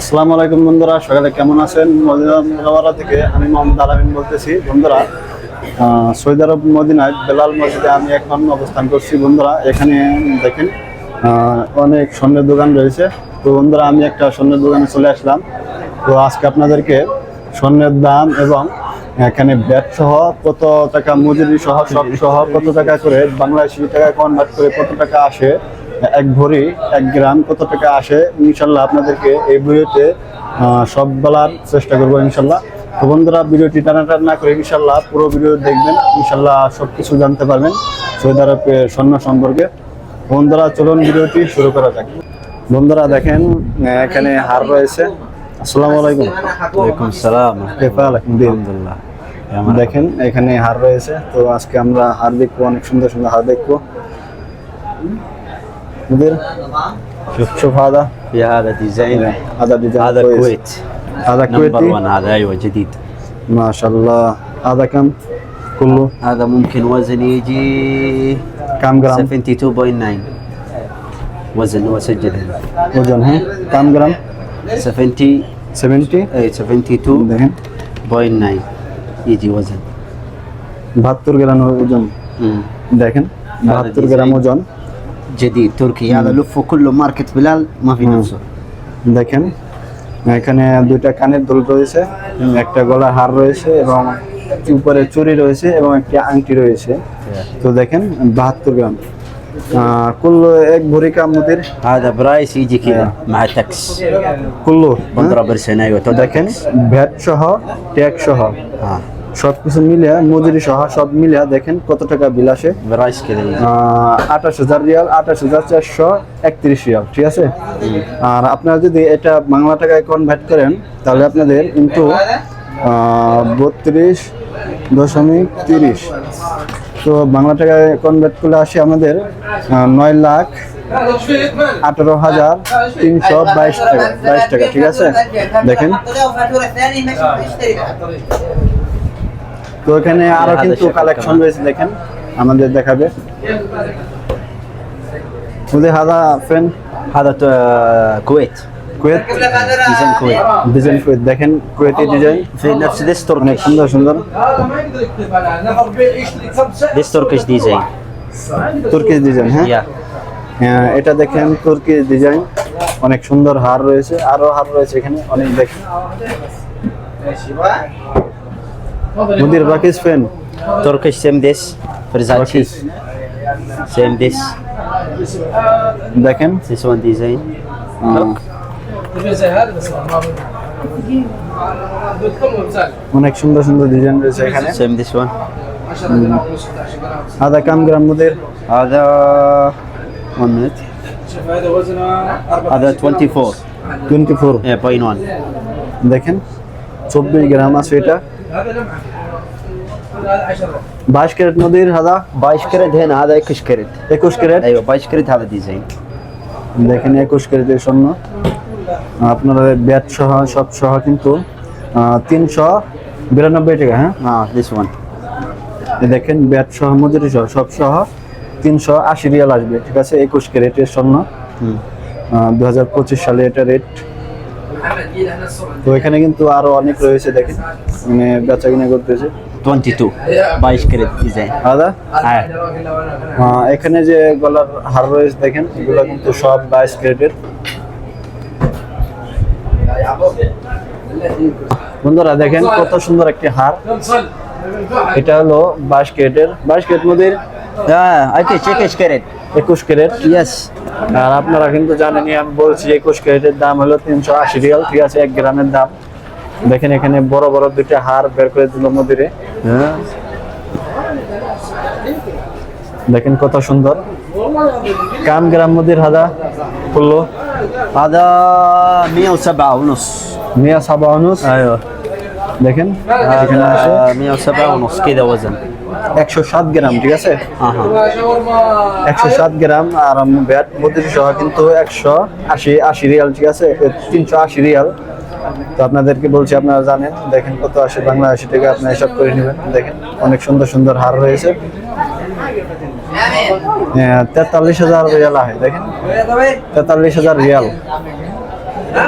আসসালামু আলাইকুম বন্ধুরা, সকালে কেমন আছেন? মদিনা থেকে আমি মোহাম্মদ আলামিন বলতেছি। বন্ধুরা সৌদি আরব মদিনায় বেলাল মসজিদে আমি এখন অবস্থান করছি বন্ধুরা। এখানে দেখেন অনেক স্বর্ণের দোকান রয়েছে। তো বন্ধুরা, আমি একটা স্বর্ণের দোকানে চলে আসলাম। তো আজকে আপনাদেরকে স্বর্ণের দাম এবং এখানে ব্যাট সহ কত টাকা, মজুরি সহ, সব সহ কত টাকা করে, বাংলাদেশি টাকা কনভার্ট করে কত টাকা আসে এক ভরি এক গ্রাম কত টাকা আসে? ইনশাল্লাহ আপনাদেরকে এই ভিডিওতে সব বলার চেষ্টা করব ইনশাল্লাহ। তো বন্ধুরা ভিডিওটি টানাটান না করে ইনশাল্লাহ পুরো ভিডিও দেখবেন। ইনশাল্লাহ সব কিছু জানতে পারবেন সৌদি আরবে স্বর্ণ সম্পর্কে। বন্ধুরা চলুন ভিডিওটি শুরু করা যাক। বন্ধুরা দেখেন এখানে হার রয়েছে। আসসালামু আলাইকুম। ওয়ালাইকুম সালাম। আলহামদুলিল্লাহ। দেখেন এখানে হার রয়েছে। তো আজকে আমরা হার দেখব অনেক সুন্দর সুন্দর হার দেখব। مدير شوف شوف هذا في هذا ديزاين هذا ديزاين هذا كويس. كويت هذا نمبر كويتي 1 هذا ايوه جديد ما شاء الله هذا كم كله هذا ممكن وزن يجي كم جرام 72.9 وزن هو سجل هنا وزن ها كم جرام 70 70 اي 72.9 দেখেন يجي وزن বাহাত্তর গ্রাম ওজন مم. দেখেন বাহাত্তর গ্রাম ওজন جديد تركي هذا لفه كله ماركة بلال ما في مم. نفسه দেখেন এখানে দুইটা কানের দুল রয়েছে একটা গলার হার রয়েছে এবং উপরে চুড়ি রয়েছে এবং একটি আংটি রয়েছে তো দেখেন বাহাত্তর গ্রাম আহ, কুল্লো এক ভরি কাম মুদির هذا برايس يجي كذا مع تاكس কুল্লো بضرب برسن ايوه تو দেখেন ভ্যাট সহ ট্যাগ সহ ها সবকিছু মিলিয়ে মজুরি সহ সব মিলিয়ে দেখেন কত টাকা বিল আসে। Rice kg. আঠাশ হাজার রিয়াল আঠাশ হাজার চারশো একত্রিশ রিয়াল ঠিক আছে? আর আপনারা যদি এটা বাংলা টাকায় কনভার্ট করেন তাহলে আপনাদের কিন্তু বত্রিশ দশমিক তিরিশ। তো বাংলা টাকায় কনভার্ট করলে আসে আমাদের নয় লাখ আঠারো হাজার তিনশো বাইশ টাকা বাইশ টাকা ঠিক আছে? দেখেন। আচ্ছা, তো এখানে আরো কিন্তু কালেকশন রয়েছে দেখেন আমাদের দেখাবে ওদের হাদা ফ্রেন্ড هذا تو- كويت কুয়েত ديزاين كويت ডিজাইন কুয়েত দেখেন কুয়েতি ডিজাইন في نفس ديس অনেক تركيش সুন্দর সুন্দর هذا ما يقدر يكتب على نفر بيعيش لي خمسه ديس تركيش ديزاين তুর্কিশ ডিজাইন হ্যাঁ يا হ্যাঁ, এটা দেখেন তুর্কিশ ডিজাইন অনেক সুন্দর হার রয়েছে আরো হার রয়েছে এখানে অনেক দেখেন মুদির বাকিস ফ্যান تركيش سيم ديس فرزاتشي বাকিস سيم ديس দেখেন this one design আহ, تبي زي هذا بس ما بتكم وبزال অনেক সুন্দর সুন্দর ডিজাইন রয়েছে এখানে same this one 10 جرام 16 جرام আদা কাম গ্রাম মুদির هذا one minute شوف هذا وزنه 4 هذا 24 twenty four yeah point one দেখেন চব্বিশ গ্রাম আছে এটা هذا لمعه هذا 10 বাইশ ক্যারেট নদীর হাদা 22 كرت هنا هذا 21 كرت একুশ ক্যারেট ايوه 22 كرت هذا ديزاين দেখেন একুশ ক্যারেটের স্বর্ণ আপনারা ব্যাট সহ সব সহ কিন্তু তিনশো বিরানব্বই টাকা হ্যাঁ اه this one এই দেখেন ব্যাট সহ মজুরি সহ সব সহ তিনশো আশি রিয়াল আসবে ঠিক আছে একুশ ক্যারেটের স্বর্ণ হুম। দু হাজার পঁচিশ সালে এটা রেট তো এখানে কিন্তু আরও অনেক রয়েছে দেখেন। মানে বেচা কিনা করতেছে। টোয়েন্টি টু বাইশ ক্যারেট ডিজাইন। দাদা হ্যাঁ। এখানে যে গলার হার রয়েছে দেখেন এগুলো কিন্তু সব বাইশ ক্যারেটের। বন্ধুরা দেখেন কত সুন্দর একটি হার। এটা হলো বাইশ ক্যারেটের। বাইশ ক্যারেট মধ্যে হ্যাঁ আই থিঙ্ক ক্যারেট। একুশ ক্যারেট। ইয়েস আর আপনারা কিন্তু জানেনই আমি বলছি একুশ ক্যারেটের দাম হলো তিনশো আশি রিয়াল ঠিক আছে এক গ্রামের দাম। দেখেন এখানে বড় বড় দুটো হার বের করে দিল মদিরে হ্যাঁ দেখেন কত সুন্দর। কাম গ্রাম মদির হাদা করল হাদা মিয়া সাবা অনুস মিয়া সাবা দেখেন মিয়া সাবা অনুস কে দেওয়া একশো সাত গ্রাম ঠিক আছে? একশো সাত গ্রাম আর ব্যাট বত্রিশ সহ কিন্তু একশো আশি আশি রিয়াল ঠিক আছে? তিনশো আশি রিয়াল। তো আপনাদেরকে বলছি আপনারা জানেন দেখেন কত আসে বাংলা আশি টাকা আপনারা হিসাব করে নেবেন। দেখেন অনেক সুন্দর সুন্দর হার রয়েছে। হ্যাঁ, তেতাল্লিশ হাজার রিয়াল আহে দেখেন। তেতাল্লিশ হাজার রিয়াল।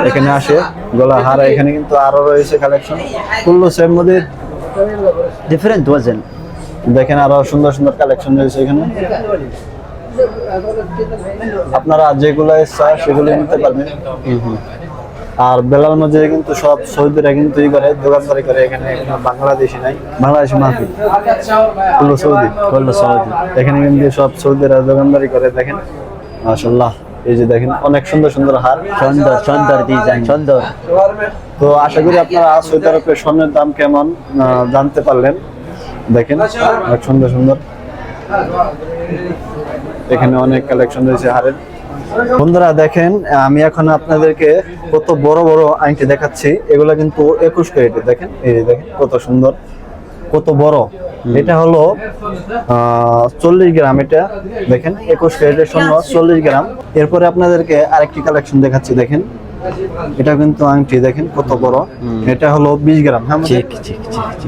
এখানে আসে গোলা হার এখানে কিন্তু আরও রয়েছে কালেকশন কুল্লু সেম মধ্যে ডিফারেন্ট ওয়াজেন দেখেন আরও সুন্দর সুন্দর কালেকশন রয়েছে এখানে। আপনারা যেগুলো ইচ্ছা সেগুলো নিতে পারবেন। আর বেলাল মধ্যে কিন্তু সব সৌদিরা কিন্তু দোকানদারি করে এখানে বাংলাদেশি নাই। বাংলাদেশি মাফি সৌদি সৌদি। এখানে কিন্তু সব সৌদিরা দোকানদারি করে দেখেন। মাসাল্লাহ এই যে দেখেন অনেক সুন্দর সুন্দর হার। সুন্দর সুন্দর ডিজাইন সুন্দর। তো আশা করি আপনারা সৌদি আরবের স্বর্ণের দাম কেমন জানতে পারলেন। দেখেন অনেক সুন্দর সুন্দর। এখানে অনেক কালেকশন রয়েছে হারের। বন্ধুরা দেখেন আমি এখন আপনাদেরকে কত বড় বড় আংটি দেখাচ্ছি। এগুলো কিন্তু একুশ ক্যারেটে দেখেন এই যে দেখেন কত সুন্দর কত বড়। এটা হলো চল্লিশ গ্রাম এটা দেখেন একুশ ক্যারেটের স্বর্ণ চল্লিশ গ্রাম। এরপরে আপনাদেরকে আরেকটি কালেকশন দেখাচ্ছি দেখেন। এটা কিন্তু আংটি দেখেন কত বড়। এটা হলো বিশ গ্রাম হ্যাঁ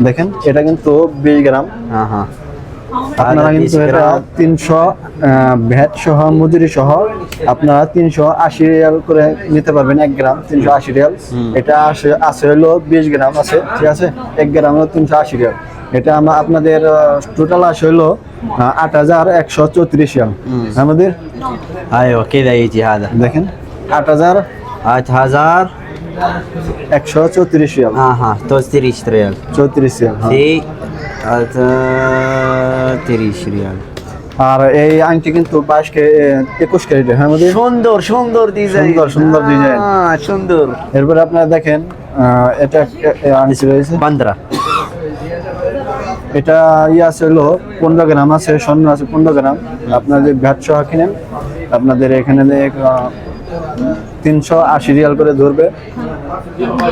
দেখেন এটা কিন্তু বিশ গ্রাম। আপনারা কিন্তু এটা তিনশো ভ্যাট সহ মজুরি সহ আপনারা তিনশো আশি রিয়াল করে নিতে পারবেন এক গ্রাম তিনশো আশি রিয়াল। এটা আসে আছে হলো বিশ গ্রাম আছে ঠিক আছে? এক গ্রাম হলো তিনশো আশি রিয়াল। এটা আমরা আপনাদের টোটাল আস হলো আট হাজার একশো চৌত্রিশ হ্যাঁ, আমাদের? দেখেন আট হাজার আট হাজার একশো চৌত্রিশ রিয়াল। হ্যাঁ হ্যাঁ তো তিরিশ রিয়াল। চৌত্রিশ রিয়াল আচ্ছা তিরিশ রিয়াল। আর এই আংটি কিন্তু বাইশ একুশ ক্যারেট হ্যাঁ আমাদের সুন্দর সুন্দর ডিজাইন সুন্দর সুন্দর হ্যাঁ, ডিজাইন সুন্দর। এরপরে আপনারা দেখেন এটা আনিস রয়েছে বান্দ্রা। এটা ইয়ে আছে হলো পনেরো গ্রাম আছে স্বর্ণ আছে পনেরো গ্রাম। আপনার যে ভ্যাট কিনেন আপনাদের এখানে তিনশো আশি রিয়াল করে ধরবে।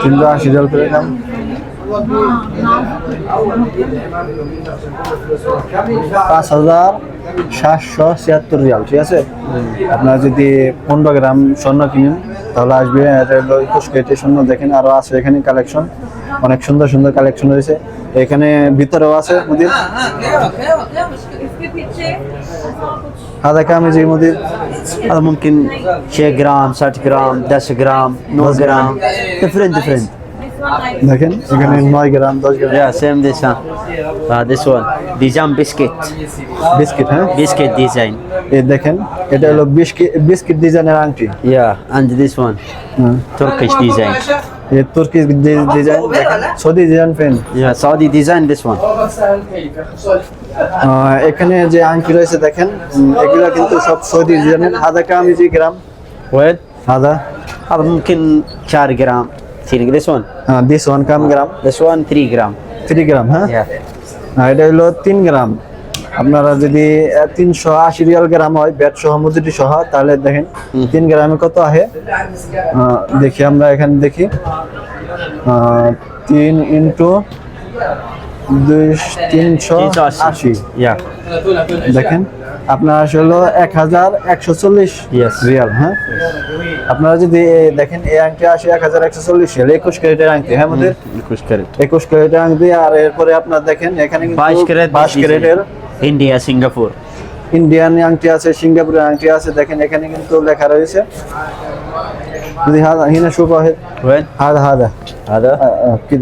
তিনশো আশি রিয়াল করে দাম। পাঁচ হাজার সাতশো ছিয়াত্তর রিয়াল, ঠিক আছে? আপনার যদি পনেরো গ্রাম স্বর্ণ কিনেন, তাহলে আসবে একুশ কেটে স্বর্ণ। দেখেন আরও আছে এখানে কালেকশন। অনেক সুন্দর সুন্দর কালেকশন রয়েছে। এখানে ভিতরেও আছে মুদির هذا كام يجي مدير هذا ممكن شيء جرام 60 جرام 10 جرام 9 جرام different different this one like দেখেন এখানে নয় গ্রাম দশ gram yeah same this one uh, this one design biscuit biscuit হ্যাঁ biscuit design এই দেখেন এটা হলো বিস্কিট বিস্কিট ডিজাইনের আংটি yeah and this one হ্যাঁ Turkish ये तुर्की डिजाइन सऊदी डिजाइन পেন হ্যাঁ সৌদি ডিজাইন দিস ওয়ান এখানে যে আংকি রয়েছে দেখেন। এগুলো কিন্তু সব সৌদি ডিজাইনের আধা কাম জি গ্রাম ওয়েট আধা। আর মুমকিন চার gram 3 this one this one come gram this one 3 gram three gram হ্যাঁ? এটা হলো তিন গ্রাম আপনারা যদি তিনশো আশি রিয়াল গ্রাম হয় ব্যাট সহ মজুরি সহ তাহলে দেখেন তিন গ্রামে কত আহে? দেখি আমরা এখানে দেখি। তিন ইন্টু তিনশো আশি। দেখেন আপনার আসলে এক হাজার একশো চল্লিশ রিয়াল হ্যাঁ? আপনারা যদি দেখেন এই আংটি আসে এক হাজার একশো চল্লিশ রিয়াল একুশ ক্যারেটের আংটি হ্যাঁ আমাদের একুশ ক্যারেট। একুশ ক্যারেটের আংটি আর এরপরে আপনার দেখেন এখানে বাইশ ক্যারেট বাইশ ক্যারেটের ইন্ডিয়া সিঙ্গাপুর ইন্ডিয়ান আংটি আছে সিঙ্গাপুরের আংটি আছে দেখেন এখানে কিন্তু লেখা রয়েছে। যদি হাদা হয় কি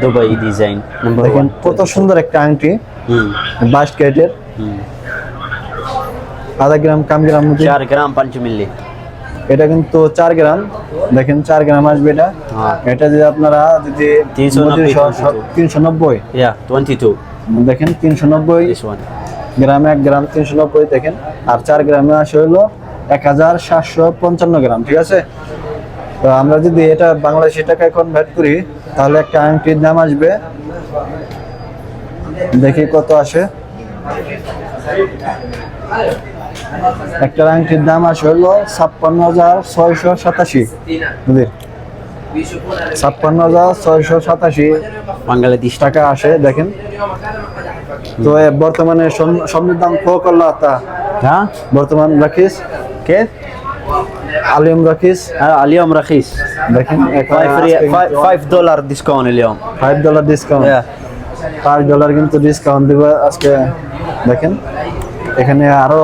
দুবাই ডিজাইন দেখেন কত সুন্দর একটা আংটি বাস্ট ক্যারেটের আধা গ্রাম কাম গ্রাম চার গ্রাম পাঁচ মিলি। এটা কিন্তু চার গ্রাম। দেখেন চার গ্রাম আসবে এটা। হ্যাঁ। এটা যদি আপনারা যদি 390, তিনশো নব্বই। Yeah 22 দেখেন তিনশো নব্বই। গ্রাম এক গ্রাম তিনশো নব্বই দেখেন। আর চার গ্রামে আসে হলো এক হাজার সাতশো পঞ্চান্ন গ্রাম ঠিক আছে? তো আমরা যদি এটা বাংলাদেশি টাকায় কনভার্ট করি তাহলে একটা আংটির দাম আসবে। দেখি কত আসে। একটা আংটির দাম আসে হইল ছাপ্পান্ন হাজার ছয়শো সাতাশি। বুঝলি? ছাপ্পান্ন হাজার ছয়শো সাতাশি। বাংলাদেশ টাকা। আসে দেখেন। তো বর্তমানে স্বর্ণের দাম কো করল তা হ্যাঁ? বর্তমান রাখিস। কে? আলিয়াম রাখিস। হ্যাঁ আলিয়াম রাখিস। দেখেন ফাইভ ডলার ডিসকাউন্ট এলিয়ম ফাইভ ডলার ডিসকাউন্ট হ্যাঁ ফাইভ ডলার কিন্তু ডিসকাউন্ট দিব আজকে। দেখেন এখানে আরও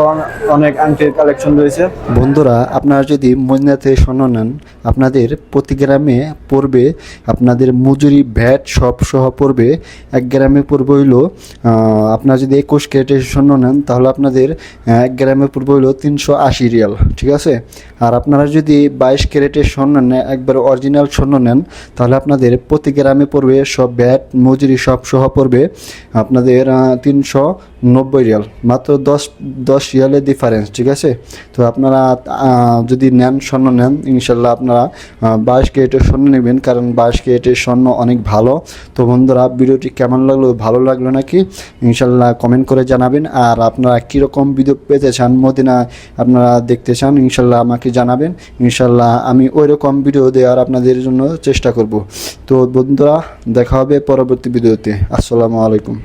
অনেক আংটির কালেকশন রয়েছে। বন্ধুরা, আপনারা যদি মদিনাতে স্বর্ণ নেন, আপনাদের প্রতি গ্রামে পড়বে আপনাদের মজুরি ভ্যাট সব সহ পড়বে। এক গ্রামে পড়বে হইল আপনারা যদি একুশ ক্যারেটের স্বর্ণ নেন, তাহলে আপনাদের এক গ্রামে পড়বে হইল তিনশো আশি রিয়াল, ঠিক আছে? আর আপনারা যদি বাইশ ক্যারেটের স্বর্ণ নেন, একবার অরিজিনাল স্বর্ণ নেন, তাহলে আপনাদের প্রতি গ্রামে পড়বে সব ভ্যাট, মজুরি সব সহ পড়বে। আপনাদের তিনশো নব্বই রিয়াল। মাত্র দশ দশ রিয়ালের ডিফারেন্স ঠিক আছে? তো আপনারা যদি নেন, স্বর্ণ নেন, ইনশাল্লাহ আপনারা বাইশ ক্যারেটের স্বর্ণ নেবেন, কারণ বাইশ ক্যারেটের স্বর্ণ অনেক ভালো। তো বন্ধুরা, ভিডিওটি কেমন লাগল, ভালো লাগল নাকি? ইনশাল্লাহ কমেন্ট করে জানাবেন। আর আপনারা কীরকম ভিডিও পেতে চান, মদিনা আপনারা দেখতে চান, ইনশাল্লাহ আমাকে জানাবেন। ইনশাল্লাহ আমি ওই রকম ভিডিও দেওয়ার আপনাদের জন্য চেষ্টা করব। তো বন্ধুরা, দেখা হবে পরবর্তী ভিডিওতে আসসালামু আলাইকুম।